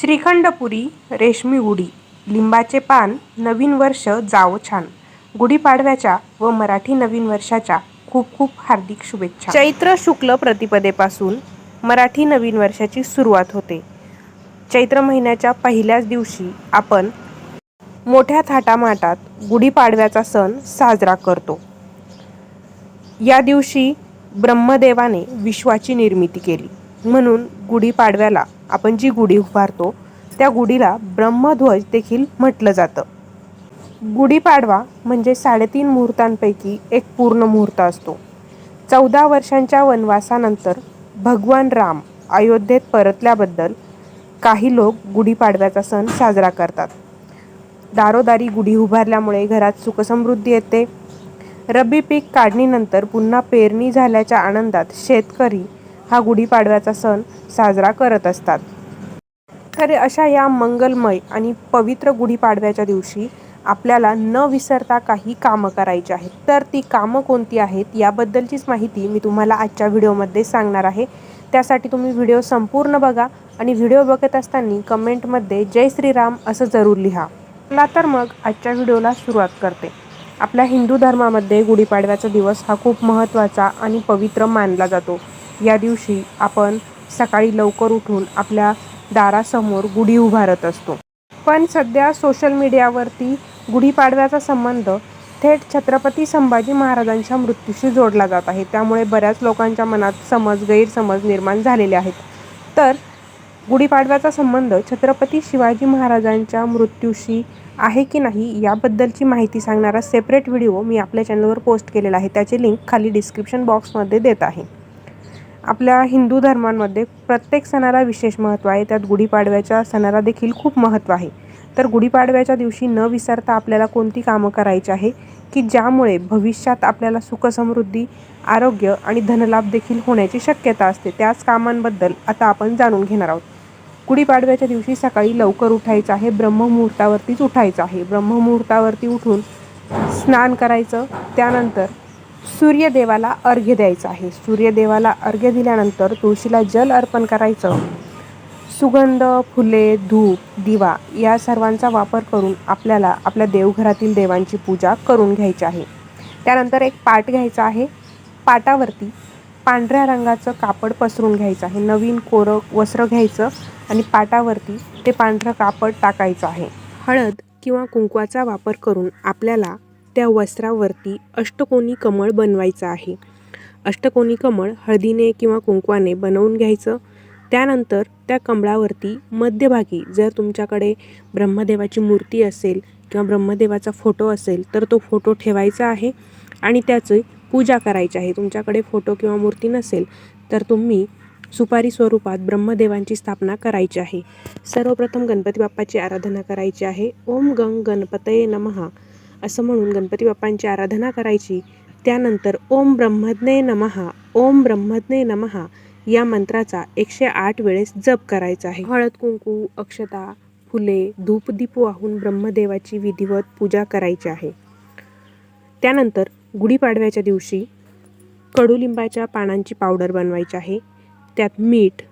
श्रीखंडपुरी रेशमी गुढी लिंबाचे पान नवीन वर्ष जावो छान. गुढीपाडव्याच्या व मराठी नवीन वर्षाच्या खूप खूप हार्दिक शुभेच्छा. चैत्र शुक्ल प्रतिपदेपासून मराठी नवीन वर्षाची सुरुवात होते. चैत्र महिन्याच्या पहिल्याच दिवशी आपण मोठ्या थाटामाटात गुढीपाडव्याचा सण साजरा करतो. या दिवशी ब्रह्मदेवाने विश्वाची निर्मिती केली. म्हणून गुढीपाडव्याला आपण जी गुढी उभारतो त्या गुढीला ब्रह्मध्वज देखील म्हटलं जातं. गुढीपाडवा म्हणजे साडेतीन मुहूर्तांपैकी एक पूर्ण मुहूर्त असतो. चौदा वर्षांच्या वनवासानंतर भगवान राम अयोध्येत परतल्याबद्दल काही लोक गुढीपाडव्याचा सण साजरा करतात. दारोदारी गुढी उभारल्यामुळे घरात सुखसमृद्धी येते. रब्बी पीक काढणीनंतर पुन्हा पेरणी झाल्याच्या आनंदात शेतकरी हा गुढीपाडव्याचा सण साजरा करत असतात. तर अशा या मंगलमय आणि पवित्र गुढीपाडव्याच्या दिवशी आपल्याला न विसरता काही कामं करायची आहेत. तर ती कामं कोणती आहेत याबद्दलचीच माहिती मी तुम्हाला आजच्या व्हिडिओमध्ये सांगणार आहे. त्यासाठी तुम्ही व्हिडिओ संपूर्ण बघा आणि व्हिडिओ बघत असताना कमेंटमध्ये जय श्रीराम असं जरूर लिहा. चला तर मग आजच्या व्हिडिओला सुरुवात करते. आपल्या हिंदू धर्मामध्ये गुढीपाडव्याचा दिवस हा खूप महत्त्वाचा आणि पवित्र मानला जातो. या दिवशी आपण सकाळी लवकर उठून आपल्या दारासमोर गुढी उभारत असतो. पण सध्या सोशल मीडियावरती गुढीपाडव्याचा संबंध थेट छत्रपती संभाजी महाराजांच्या मृत्यूशी जोडला जात आहे. त्यामुळे बऱ्याच लोकांच्या मनात समज गैरसमज निर्माण झालेले आहेत. तर गुढीपाडव्याचा संबंध छत्रपती शिवाजी महाराजांच्या मृत्यूशी आहे की नाही याबद्दलची माहिती सांगणारा सेपरेट व्हिडिओ मी आपल्या चॅनलवर पोस्ट केलेला आहे. त्याची लिंक खाली डिस्क्रिप्शन बॉक्समध्ये देत आहे. आपल्या हिंदू धर्मांमध्ये प्रत्येक सणाला विशेष महत्त्व आहे. त्यात गुढीपाडव्याच्या सणाला देखील खूप महत्त्व आहे. तर गुढीपाडव्याच्या दिवशी न विसरता आपल्याला कोणती कामं करायची आहे? की ज्यामुळे भविष्यात आपल्याला सुखसमृद्धी आरोग्य आणि धनलाभ देखील होण्याची शक्यता असते. त्याच कामांबद्दल आता आपण जाणून घेणार आहोत. गुढीपाडव्याच्या दिवशी सकाळी लवकर उठायचं आहे. ब्रह्ममुहूर्तावरतीच उठायचं आहे. ब्रह्ममुहूर्तावरती उठून स्नान करायचं. त्यानंतर सूर्यदेवाला अर्घ्य द्यायचं आहे. सूर्यदेवाला अर्घ्य दिल्यानंतर तुळशीला जल अर्पण करायचं. सुगंध फुले धूप दिवा या सर्वांचा वापर करून आपल्याला आपल्या देवघरातील देवांची पूजा करून घ्यायची आहे. त्यानंतर एक पाट घ्यायचा आहे. पाटावरती पांढऱ्या रंगाचं कापड पसरून घ्यायचं आहे. नवीन कोरं वस्त्र घ्यायचं आणि पाटावरती ते पांढरं कापड टाकायचं आहे. हळद किंवा कुंकवाचा वापर करून आपल्याला त्या वस्त्रावरती अष्टकोनी कमळ बनवायचं आहे. अष्टकोनी कमळ हळदीने किंवा कुंकवाने बनवून घ्यायचं. त्यानंतर त्या कमळावरती मध्यभागी जर तुमच्याकडे ब्रह्मदेवाची मूर्ती असेल किंवा ब्रह्मदेवाचा फोटो असेल तर तो फोटो ठेवायचा आहे आणि त्याची पूजा करायची आहे. तुमच्याकडे फोटो किंवा मूर्ती नसेल तर तुम्ही सुपारी स्वरूपात ब्रह्मदेवांची स्थापना करायची आहे. सर्वप्रथम गणपती बाप्पाची आराधना करायची आहे. ओम गंग गणपतये नमहा असं म्हणून गणपती बाप्पांची आराधना करायची. त्यानंतर ओम ब्रह्मज्ञे नमहा ओम ब्रह्मज्ञे नमहा या मंत्राचा एकशे आठ वेळेस जप करायचा आहे. हळद कुंकू अक्षता फुले धूपदीप वाहून ब्रह्मदेवाची विधिवत पूजा करायची आहे. त्यानंतर गुढीपाडव्याच्या दिवशी कडुलिंबाच्या पानांची पावडर बनवायची आहे. त्यात मीठ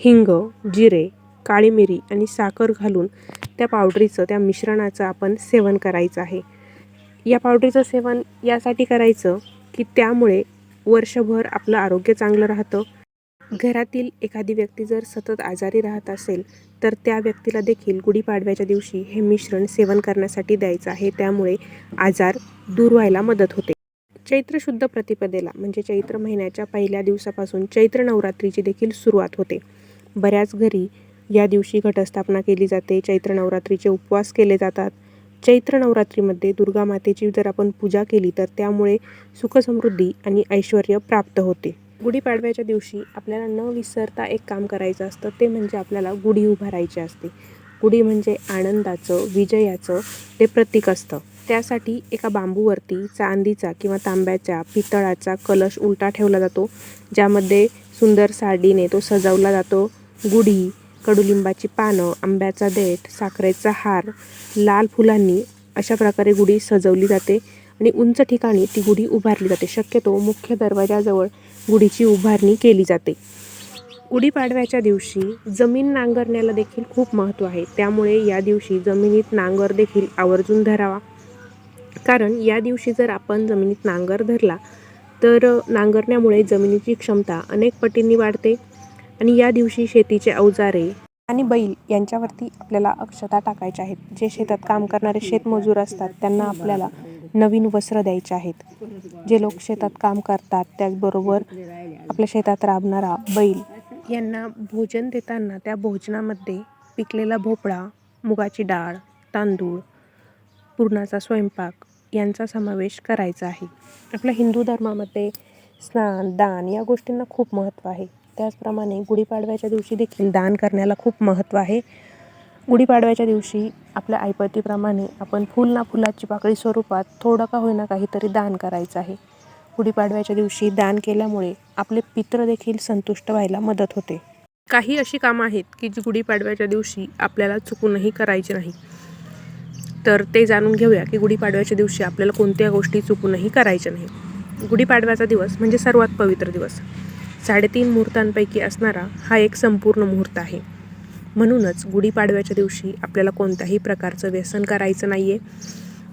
हिंग जिरे काळी मिरी आणि साखर घालून त्या पावडरीचं त्या मिश्रणाचं आपण सेवन करायचं आहे. या पावडरीचं सेवन यासाठी करायचं की त्यामुळे वर्षभर आपलं आरोग्य चांगलं राहतं. घरातील एखादी व्यक्ती जर सतत आजारी राहत असेल तर त्या व्यक्तीला देखील गुढीपाडव्याच्या दिवशी हे मिश्रण सेवन करण्यासाठी द्यायचं आहे. त्यामुळे आजार दूर व्हायला मदत होते. चैत्र शुद्ध प्रतिपदेला म्हणजे चैत्र महिन्याच्या पहिल्या दिवसापासून चैत्र नवरात्रीची देखील सुरुवात होते. बऱ्याच घरी या दिवशी घटस्थापना केली जाते. चैत्र नवरात्रीचे उपवास केले जातात. चैत्र नवरात्रीमध्ये दुर्गा मातेची जर आपण पूजा केली तर त्यामुळे सुखसमृद्धी आणि ऐश्वर प्राप्त होते. गुढीपाडव्याच्या दिवशी आपल्याला न विसरता एक काम करायचं असतं ते म्हणजे आपल्याला गुढी उभारायची असते. गुढी म्हणजे आनंदाचं विजयाचं ते प्रतीक असतं. त्यासाठी एका बांबूवरती चांदीचा किंवा तांब्याच्या पितळाचा कलश उलटा ठेवला जातो ज्यामध्ये सुंदर साडीने तो सजवला जातो. गुढी कडुलिंबाची पानं आंब्याचा देठ साखरेचा हार लाल फुलांनी अशा प्रकारे गुढी सजवली जाते आणि उंच ठिकाणी ती गुढी उभारली जाते. शक्यतो मुख्य दरवाजाजवळ गुढीची उभारणी केली जाते. गुढीपाडव्याच्या दिवशी जमीन नांगरण्याला देखील खूप महत्त्व आहे. त्यामुळे या दिवशी जमिनीत नांगर देखील आवर्जून धरावा. कारण या दिवशी जर आपण जमिनीत नांगर धरला तर नांगरण्यामुळे जमिनीची क्षमता अनेक पटींनी वाढते. आणि या दिवशी शेतीचे अवजारे आणि बैल यांच्यावरती आपल्याला अक्षता टाकायच्या आहेत. जे शेतात काम करणारे शेतमजूर असतात त्यांना आपल्याला नवीन वस्त्र द्यायचे आहेत. जे लोक शेतात काम करतात त्याचबरोबर आपल्या शेतात राबणारा बैल यांना भोजन देताना त्या भोजनामध्ये पिकलेला भोपळा मुगाची डाळ तांदूळ पुरणाचा स्वयंपाक यांचा समावेश करायचा आहे. आपल्या हिंदू धर्मामध्ये स्नान दान या गोष्टींना खूप महत्त्व आहे. त्याचप्रमाणे गुढीपाडव्याच्या दिवशी देखील दान करण्याला खूप महत्त्व आहे. गुढीपाडव्याच्या दिवशी आपल्या ऐपतीप्रमाणे आपण फुल ना फुलाची पाकळी स्वरूपात थोडं का होईना काहीतरी दान करायचं आहे. गुढीपाडव्याच्या दिवशी दान केल्यामुळे आपले पित्र देखील संतुष्ट व्हायला मदत होते. काही अशी कामं आहेत की जी गुढीपाडव्याच्या दिवशी आपल्याला चुकूनही करायची नाही. तर ते जाणून घेऊया की गुढीपाडव्याच्या दिवशी आपल्याला कोणत्या गोष्टी चुकूनही करायच्या नाही गुढीपाडव्याचा दिवस म्हणजे सर्वात पवित्र दिवस. साडेतीन मुहूर्तांपैकी असणारा हा एक संपूर्ण मुहूर्त आहे. म्हणूनच गुढीपाडव्याच्या दिवशी आपल्याला कोणत्याही प्रकारचं व्यसन करायचं नाही आहे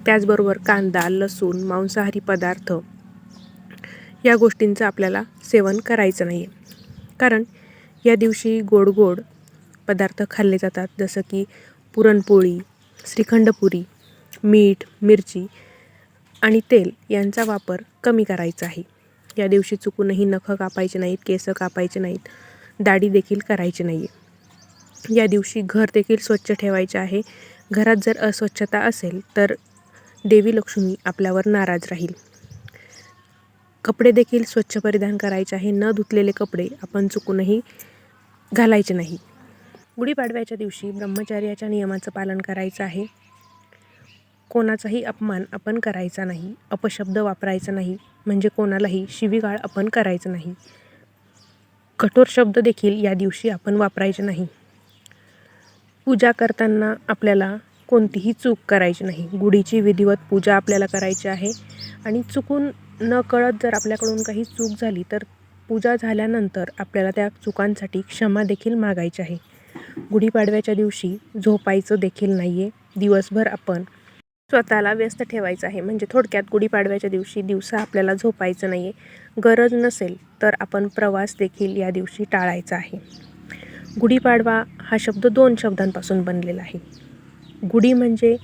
त्याचबरोबर कांदा लसूण मांसाहारी पदार्थ या गोष्टींचं आपल्याला सेवन करायचं नाही आहे कारण या दिवशी गोड गोड पदार्थ खाल्ले जातात. जसं की पुरणपोळी श्रीखंडपुरी मीठ मिरची आणि तेल यांचा वापर कमी करायचा आहे. या दिवशी चुकूनही नखं कापायचे नाहीत केस कापायचे नाहीत दाढी देखील करायची नाही आहे या दिवशी घर देखील स्वच्छ ठेवायचे आहे. घरात जर अस्वच्छता असेल तर देवी लक्ष्मी आपल्यावर नाराज राहील. कपडे देखील स्वच्छ परिधान करायचे आहे. न धुतलेले कपडे आपण चुकूनही घालायचे नाही. गुढीपाडव्याच्या दिवशी ब्रह्मचर्याच्या नियमाचं पालन करायचं आहे. कोणाचाही अपमान आपण करायचा नाही अपशब्द वापरायचा नाही म्हणजे कोणालाही शिवीगाळ आपण करायचं नाही. कठोर शब्द देखील या दिवशी आपण वापरायचे नाही. पूजा करताना आपल्याला कोणतीही चूक करायची नाही. गुढीची विधिवत पूजा आपल्याला करायची आहे आणि चुकून न कळत जर आपल्याकडून काही चूक झाली तर पूजा झाल्यानंतर आपल्याला त्या चुकांसाठी क्षमा देखील मागायची आहे. गुढीपाडव्याच्या दिवशी झोपायचं देखील नाही आहे दिवसभर आपण स्वतःला व्यस्त ठेवायचं आहे. म्हणजे थोडक्यात गुढीपाडव्याच्या दिवशी दिवसा आपल्याला झोपायचं नाही आहे गरज नसेल तर आपण प्रवास देखील या दिवशी टाळायचा आहे. गुढीपाडवा हा शब्द दोन शब्दांपासून बनलेला आहे. गुढी म्हणजे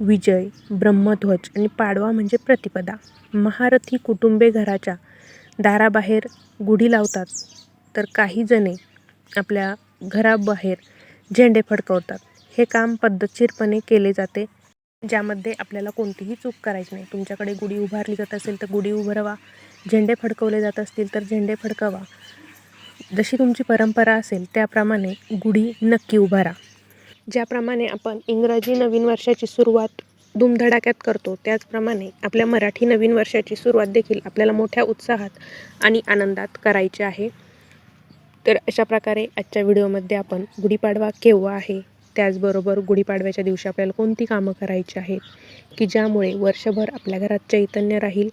विजय ब्रह्मध्वज आणि पाडवा म्हणजे प्रतिपदा. महारथी कुटुंबे घराच्या दाराबाहेर गुढी लावतात तर काही जणे आपल्या घराबाहेर झेंडे फडकवतात. हे काम पद्धतशीरपणे केले जाते. ज्यामध्ये आपल्याला कोणतीही चूक करायची नाही. तुमच्याकडे गुढी उभारली जात असेल तर गुढी उभारवा. झेंडे फडकवले जात असतील तर झेंडे फडकवा. जशी तुमची परंपरा असेल त्याप्रमाणे गुढी नक्की उभारा. ज्याप्रमाणे आपण इंग्रजी नवीन वर्षाची सुरुवात धुमधडाक्यात करतो त्याचप्रमाणे आपल्या मराठी नवीन वर्षाची सुरुवात देखील आपल्याला मोठ्या उत्साहात आणि आनंदात करायची आहे. तर अशा प्रकारे आजच्या व्हिडिओमध्ये आपण गुढीपाडवा केव्हा आहे त्याचबरोबर गुढीपाडव्याच्या दिवशी आपल्याला कोणती कामं करायची आहेत? की ज्यामुळे वर्षभर आपल्या घरात चैतन्य राहील?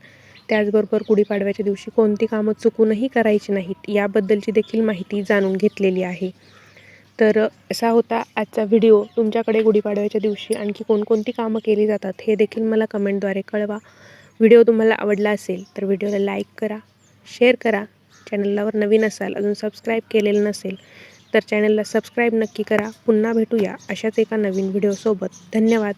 त्याचबरोबर गुढीपाडव्याच्या दिवशी कोणती कामं चुकूनही करायची नाहीत? याबद्दलची देखील माहिती जाणून घेतलेली आहे. तर असा होता आजचा व्हिडिओ. तुमच्याकडे गुढीपाडव्याच्या दिवशी आणखी कोणकोणती कामं केली जातात हे देखील मला कमेंटद्वारे कळवा. व्हिडिओ तुम्हाला आवडला असेल तर व्हिडिओला लाईक करा शेअर करा. चॅनलवर नवीन असाल अजून सबस्क्राईब केलेलं नसेल तर चॅनलला सबस्क्राईब नक्की करा. पुन्हा भेटूया अशाच एका नवीन व्हिडिओसोबत. धन्यवाद.